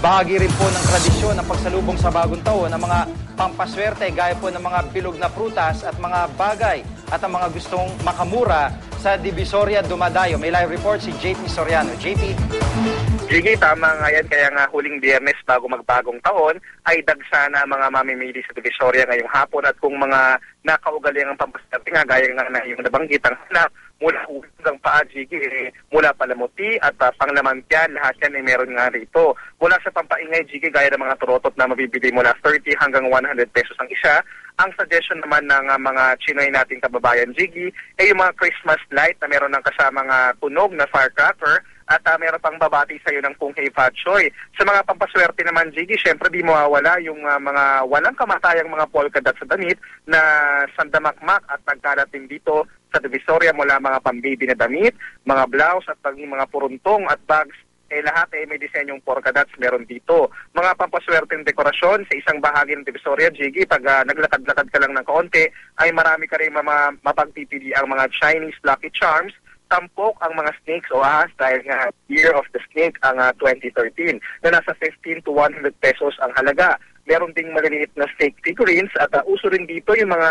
Bahagi rin po ng tradisyon ng pagsalubong sa bagong taon ng mga pampaswerte gaya po ng mga bilog na prutas at mga bagay at ang mga gustong makamura sa Divisoria Dumadayo. May live report si JP Soriano. JP? Sige, tama nga yan. Kaya nga huling biyernes bago magbagong taon ay dagsana ang mga mamimili sa Divisoria ngayong hapon at kung mga nakaugaliang ang pampaswerte nga gaya nga na yung nabanggit ang hanap mula hanggang paa, Jiggy, eh, mula palamuti at uh, panglamantian, lahat yan ay meron nga rito. Mula sa pampaingay, Jiggy, gaya ng mga turotot na mabibili mula 30 hanggang 100 pesos ang isa. Ang suggestion naman ng uh, mga Chinoy nating kababayan, Jiggy, ay yung mga Christmas light na meron ng kasamang uh, tunog na firecracker at uh, meron pang babati sa iyo ng Kung Hei Fat Choy. Sa mga pampaswerte naman, Jiggy, syempre di mawawala yung uh, mga walang kamatayang mga polka dots sa damit na sandamakmak at nagkarating dito sa Divisoria mula mga pambibi na damit, mga blouse at mga puruntong at bags eh lahat eh may disenyong polka dots meron dito. Mga pampaswerteng dekorasyon sa isang bahagi ng Divisoria, Jiggy, pag uh, naglakad-lakad ka lang ng kaunti, ay marami ka rin mama, mapagpipili ang mga Chinese Lucky Charms, tampok ang mga snakes o ahas dahil nga Year of the Snake ang uh, 2013 na nasa 15 to 100 pesos ang halaga. Meron ding maliliit na snake figurines at uh, uso rin dito yung mga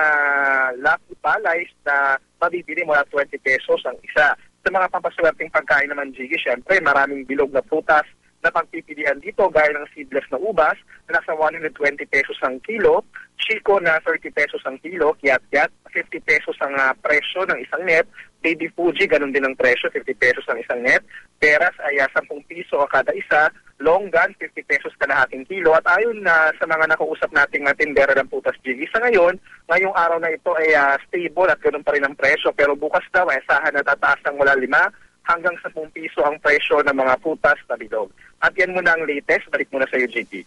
lucky palays na mabibili mula 20 pesos ang isa. Sa mga pampaswerteng pagkain naman, Jiggy, syempre maraming bilog na prutas na pagpipilian dito gaya ng seedless na ubas na nasa 120 pesos ang kilo, chico na 30 pesos ang kilo, kiat-kiat, 50 pesos ang uh, presyo ng isang net, baby Fuji, ganun din ang presyo, 50 pesos ang isang net, peras ay uh, 10 piso kada isa, longgan, 50 pesos kalahating kilo. At ayon na sa mga nakausap nating uh, tindera ng putas Jiggy, sa ngayon, ngayong araw na ito ay uh, stable at ganun pa rin ang presyo. Pero bukas daw, ay asahan na tataas ng mula 5 hanggang 10 piso ang presyo ng mga putas na bilog. At yan muna ang latest. Balik muna sa iyo, Jiggy.